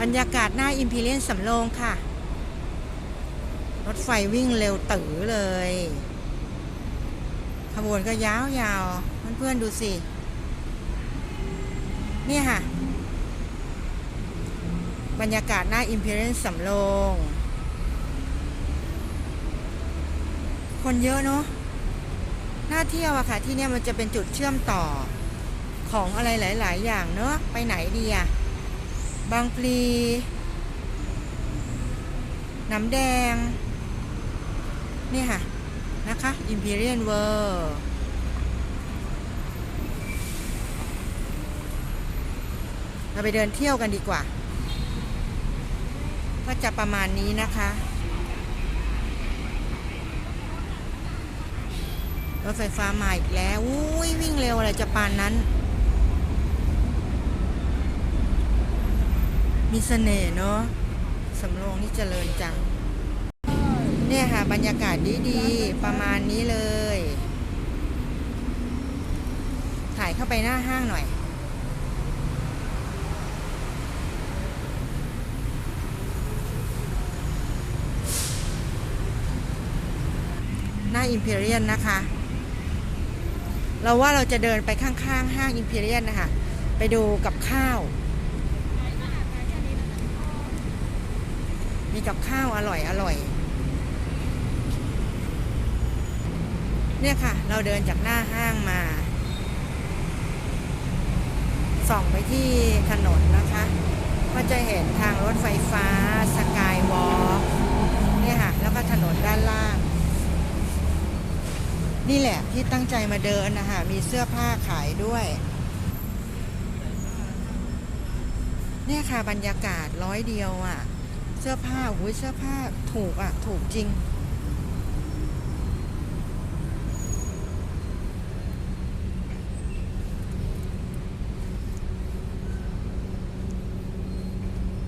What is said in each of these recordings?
บรรยากาศหน้าอิมพีเรียนสำโรงค่ะ รถไฟวิ่งเร็วตือเลย ขบวนก็ยาวๆเพื่อนๆดูสิ เนี่ยค่ะ บรรยากาศหน้าอิมพีเรียนสำโรงคนเยอะเนาะน่าเที่ยวอะค่ะ ที่เนี่ยมันจะเป็นจุดเชื่อมต่อของอะไรหลาย ๆ อย่างเนอะไปไหนดีอะ บางพลี น้ำแดง นี่ค่ะ นะคะ Imperial World เราไปเดินเที่ยวกันดีกว่า ก็จะประมาณนี้นะคะรถไฟฟ้ามาอีกแล้วอุ้ยวิ่งเร็วอะไรจะปานนั้น มีเสน่ห์เนาะสำโรงนี่เจริญจัง เนี่ยค่ะ บรรยากาศดีๆ ประมาณนี้เลย ถ่ายเข้าไปหน้าห้างหน่อย หน้าอิมพีเรียนนะคะ เราว่าเราจะเดินไปข้างๆ ห้างอิมพีเรียนนะคะ ไปดูกับข้าว มีกับข้าวอร่อยอร่อย เนี่ยค่ะ เราเดินจากหน้าห้างมา ส่องไปที่ถนนนะคะ ก็จะเห็นทางรถไฟฟ้าสกายวอล์กเนี่ยค่ะ แล้วก็ถนนด้านล่าง นี่แหละที่ตั้งใจมาเดินนะคะ มีเสื้อผ้าขายด้วยเนี่ยค่ะบรรยากาศร้อยเดียวอะ่ะ เสื้อผ้าอุ้ยเสื้อผ้าถูกอะ ถูกจริง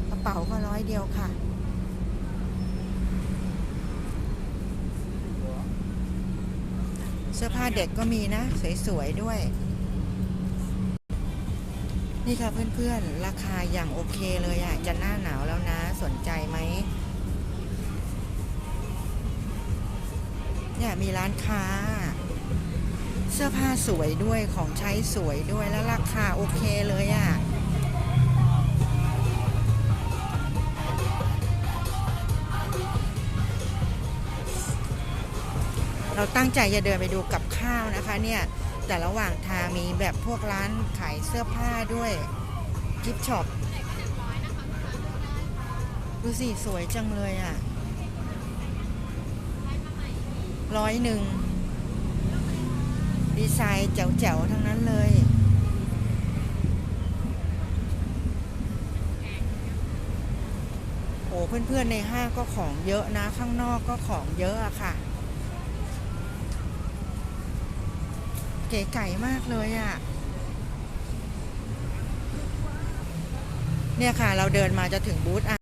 กระเป๋าก็ร้อยเดียวค่ะเสื้อผ้าเด็กก็มีนะ สวย ๆ ด้วย นี่ค่ะเพื่อนๆ ราคาอย่างโอเคเลยอะ จะหน้าหนาวแล้วนะ สนใจไหม เนี่ยมีร้านค้า เสื้อผ้าสวยด้วยของใช้สวยด้วยแล้วราคาโอเคเลยอะเราตั้งใจจะเดินไปดูกับข้าวนะคะเนี่ย แต่ระหว่างทางมีแบบพวกร้านขายเสื้อผ้าด้วยกิฟช็อปดูสิ สวยจังเลยอะร้อยหนึ่ง ดีไซน์แจ๋วๆ ทั้งนั้นเลยโอ้เพื่อนๆในห้างก็ของเยอะนะ ข้างนอกก็ของเยอะอะค่ะ เก๋ไก่มากเลยอะ่ะ เนี่ยค่ะ เราเดินมาจะถึงบูธอะ